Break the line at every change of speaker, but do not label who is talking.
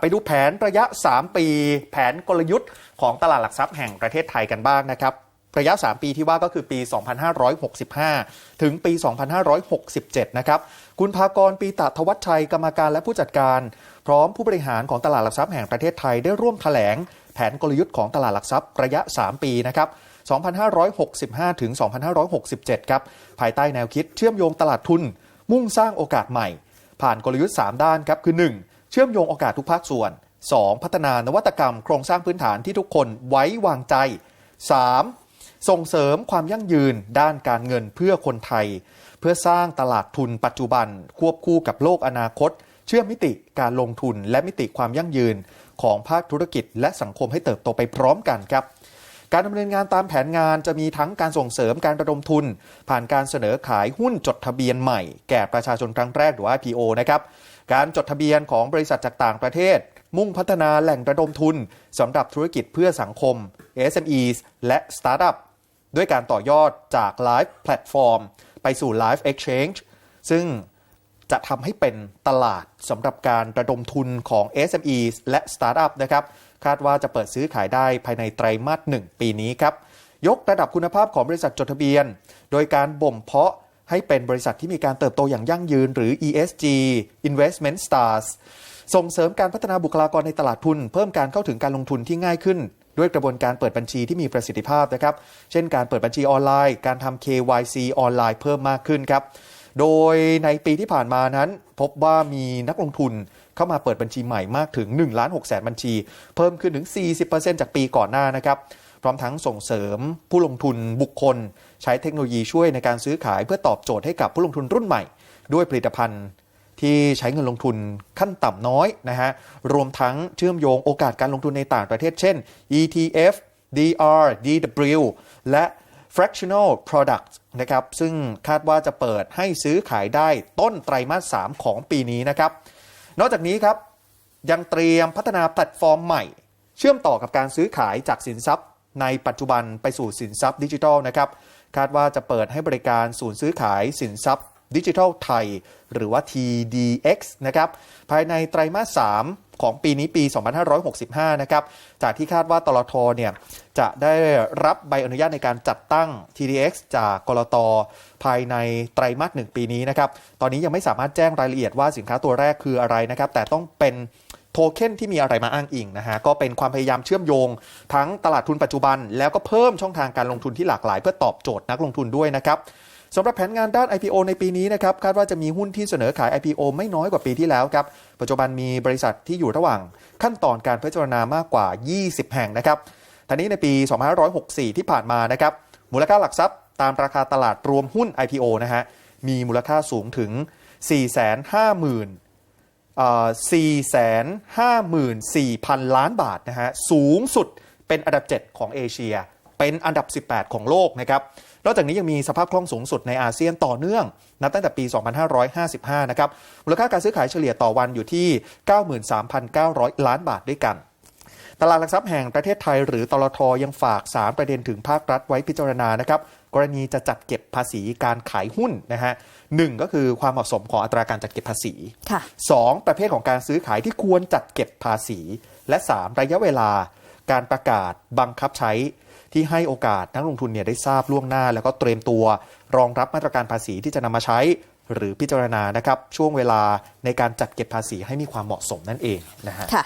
ไปดูแผนระยะ 3 ปี แผนกลยุทธ์ของตลาดหลักทรัพย์แห่งประเทศไทยกันบ้างนะครับระยะ 3 ปีที่ว่าก็คือปี 2565 ถึงปี 2567 นะครับ คุณภากรปีตะทวัชชัยกรรมการและผู้จัดการ พร้อมผู้บริหารของตลาดหลักทรัพย์แห่งประเทศไทยได้ร่วมแถลง แผนกลยุทธ์ของตลาดหลักทรัพย์ระยะ 3 ปีนะครับ 2565 ถึง 2567 ครับ ภายใต้แนวคิดเชื่อมโยงตลาดทุน มุ่งสร้างโอกาสใหม่ ผ่านกลยุทธ์ 3 ด้านครับ คือ 1. เชื่อมโยงโอกาสทุกภาคส่วน 2. พัฒนานวัตกรรมโครงสร้างพื้นฐานที่ทุกคนไว้วางใจ 3. ส่งเสริมความยั่งยืนด้านการเงินเพื่อคนไทย เพื่อสร้างตลาดทุนปัจจุบัน ควบคู่กับโลกอนาคต เชื่อมมิติการลงทุนและมิติความยั่งยืน ของภาคธุรกิจและสังคมให้เติบโตไปพร้อมกันครับ การดำเนินงานตามแผนงานจะมีทั้งการส่งเสริมการระดมทุน ผ่านการเสนอขายหุ้นจดทะเบียนใหม่ แก่ประชาชนครั้งแรกหรือ IPO นะครับการจดทะเบียนของบริษัทจากต่างประเทศ มุ่งพัฒนาแหล่งระดมทุนสำหรับธุรกิจเพื่อสังคม SMEs และ Startup ด้วยการต่อยอดจาก Live Platform ไปสู่ Live Exchange ซึ่ง จะทำให้เป็นตลาดสำหรับการระดมทุนของ SME และ Startup นะครับ คาดว่าจะเปิดซื้อขายได้ภายในไตรมาสหนึ่งปีนี้ครับ ยกระดับคุณภาพของบริษัทจดทะเบียน โดยการบ่มเพาะให้เป็นบริษัทที่มีการเติบโตอย่างยั่งยืนหรือ ESG Investment Stars ส่งเสริมการพัฒนาบุคลากรในตลาดทุน เพิ่มการเข้าถึงการลงทุนที่ง่ายขึ้น ด้วยกระบวนการเปิดบัญชีที่มีประสิทธิภาพนะครับ เช่นการเปิดบัญชีออนไลน์ การทำ KYC ออนไลน์เพิ่มมากขึ้นครับ โดยในปีที่ผ่านมานั้น พบว่ามีนักลงทุนเข้ามาเปิดบัญชีใหม่มากถึง1ล้าน6แสนบัญชี เพิ่มขึ้นถึง 40%จากปีก่อนหน้านะครับพร้อมทั้งส่งเสริมผู้ลงทุนบุคคล ใช้เทคโนโลยีช่วยในการซื้อขายเพื่อตอบโจทย์ให้กับผู้ลงทุนรุ่นใหม่ ด้วยผลิตภัณฑ์ที่ใช้เงินลงทุนขั้นต่ำน้อยนะฮะ รวมทั้งเชื่อมโยงโอกาสการลงทุนในต่างประเทศ เช่น ETF DR DW และ fractional product นะครับซึ่งคาดว่าจะเปิดให้ซื้อขายได้ต้นไตรมาส 3 ของปีนี้นะครับ นอกจากนี้ครับยังเตรียมพัฒนาแพลตฟอร์มใหม่ เชื่อมต่อกับการซื้อขายจากสินทรัพย์ ในปัจจุบันไปสู่สินทรัพย์ดิจิทัลนะครับคาดว่าจะเปิดให้บริการศูนย์ซื้อขายสินทรัพย์ดิจิทัลไทย หรือว่า TDX นะครับภายในไตรมาส 3 ของปีนี้ปี 2565 นะครับ จากที่คาดว่าตลทเนี่ยจะได้รับใบอนุญาตในการจัดตั้ง TDX จากกลตภายในไตรมาส1ปีนี้นะครับ ตอนนี้ยังไม่สามารถแจ้งรายละเอียดว่าสินค้าตัวแรกคืออะไรนะครับ แต่ต้องเป็นโทเค็นที่มีอะไรมาอ้างอิงนะฮะ ก็เป็นความพยายามเชื่อมโยง ทั้งตลาดทุนปัจจุบัน แล้วก็เพิ่มช่องทางการลงทุนที่หลากหลาย เพื่อตอบโจทย์นักลงทุนด้วยนะครับ สำหรับแผนงานด้าน IPO ในปีนี้นะครับคาดว่าจะมีหุ้นที่เสนอขาย IPO ไม่น้อยกว่าปีที่แล้วครับ ปัจจุบันมีบริษัทที่อยู่ระหว่างขั้นตอนการพิจารณามากกว่า 20 แห่งนะครับท่านี้ในปี 2564 ที่ผ่านมานะครับมูลค่าหลักทรัพย์ตามราคาตลาดรวมหุ้น IPO นะฮะมีมูลค่าสูงถึง 450,000 454,000 ล้านบาทนะฮะสูงสุดเป็นอันดับ 7 ของเอเชีย เป็นอันดับ 18 ของโลกนะครับ นอกจากนี้ยังมีสภาพคล่องสูงสุดในอาเซียนต่อเนื่อง นับตั้งแต่ปี 2555 นะครับ มูลค่าการซื้อขายเฉลี่ยต่อวันอยู่ที่ 93,900 ล้านบาทด้วยกันตลาดหลักทรัพย์แห่งประเทศไทยหรือตลทยังฝาก3ประเด็นถึงภาครัฐไว้พิจารณานะครับกรณีจะจัดเก็บภาษีการขายหุ้นนะฮะหนึ่งก็คือความเหมาะสมของอัตราการจัดเก็บภาษี
ค่ะ
2. ประเภทของการซื้อขายที่ควรจัดเก็บภาษี และ 3. ระยะเวลาการประกาศบังคับใช้ ที่ให้โอกาสนักลงทุนเนี่ยได้ทราบล่วงหน้า แล้วก็เตรียมตัว รองรับมาตรการภาษีที่จะนำมาใช้ หรือพิจารณานะครับช่วงเวลาในการจัดเก็บภาษีให้มีความเหมาะสมนั่นเองนะฮะ
ค่ะ